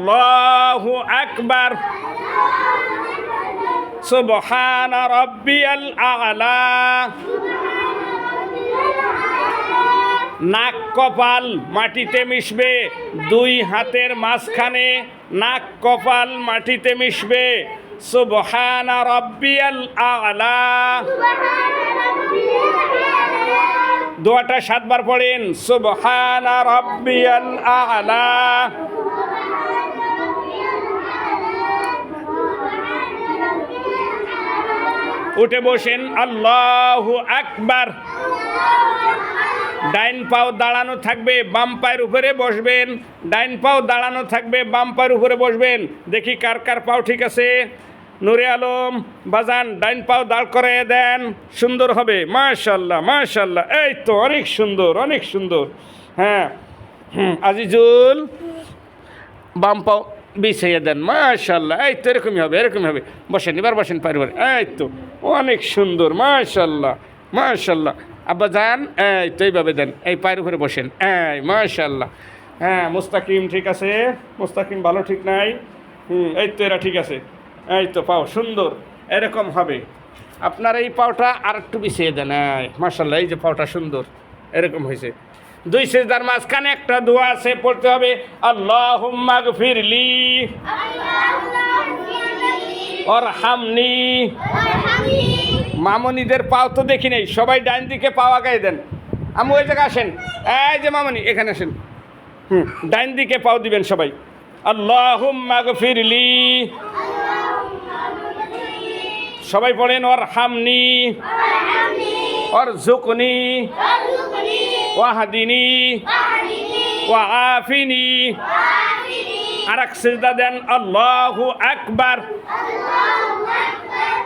আল্লাহু আকবার। সুবহান রাব্বিয়াল আ'লা। নাক কপাল মাটিতে মিশবে, দুই হাতের মাঝখানে নাক কপাল মাটিতে মিশবে। সুবহান রাব্বিয়াল আ'লা। দোয়াটা সাতবার পড়েন, সুবহান রাব্বিয়াল আ'লা। উঠে বসেন, আল্লাহু আকবার। ডাইন পাও দাঁড়ানো থাকবে, বাম পায়ের উপরে বসবেন। ডাইন পাও দাঁড়ানো থাকবে, বাম পায়ের উপরে বসবেন। দেখি কার কার পাও ঠিক আছে। নুরে আলম, বাজান, ডাইন পাও দাঁড় করে দেন। সুন্দর হবে, মাশাল্লাহ মাশাল্লাহ। এই তো, অনেক সুন্দর অনেক সুন্দর। হ্যাঁ আজিজুল, বাম পাও বিছাইয়ে দেন, মাশাল্লাহ, এই তো এরকমই হবে এরকমই হবে। বসেন, এবার বসেন পারিবার এই তো, অনেক সুন্দর, মাশাল্লাহ মাশাল্লাহ। আব্বা যান, এই তো এইভাবে দেন, এই পায়ের উপরে বসেন, এই মাশাল্লাহ। হ্যাঁ মুস্তাকিম ঠিক আছে, মুস্তাকিম ভালো ঠিক নাই, হুম, এই তো এরা ঠিক আছে, এই তো পাও, সুন্দর, এরকম হবে। আপনার এই পাওটা আর একটু বিছিয়ে দেন, এই, মাশাল্লাহ, এই যে পাওটা সুন্দর, এরকম হয়েছে। দুই সেজদার মাঝখানে একটা দোয়া আছে পড়তে হবে আল্লাহ ফিরলি ওর হামনি মামনিদের পাও তো দেখি নেই সবাই ডাইন দিকে পাওয়া গায়ে দেন। আমি ওই জায়গায় আসেন। এই যে মামনি এখানে আসেন। হুম ডাইন দিকে পাও দিবেন সবাই। আল্লাহ ফিরলি সবাই পড়েন ওর হামনি ওর জুকনি ওয়াহাদিনী। ওয়াফিনী আর সিজদা দেন, আল্লাহু আকবার।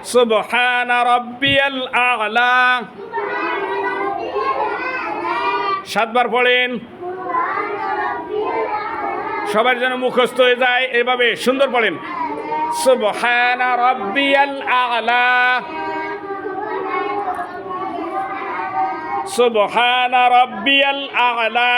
সুবহান রাব্বিয়াল আ'লা। সাতবার পড়েন। সবার যেন মুখস্থ হয়ে যায়, এভাবে সুন্দর পড়েন। সুবহান রাব্বিয়াল আ'লা। সুবহান রাব্বিয়াল আ'লা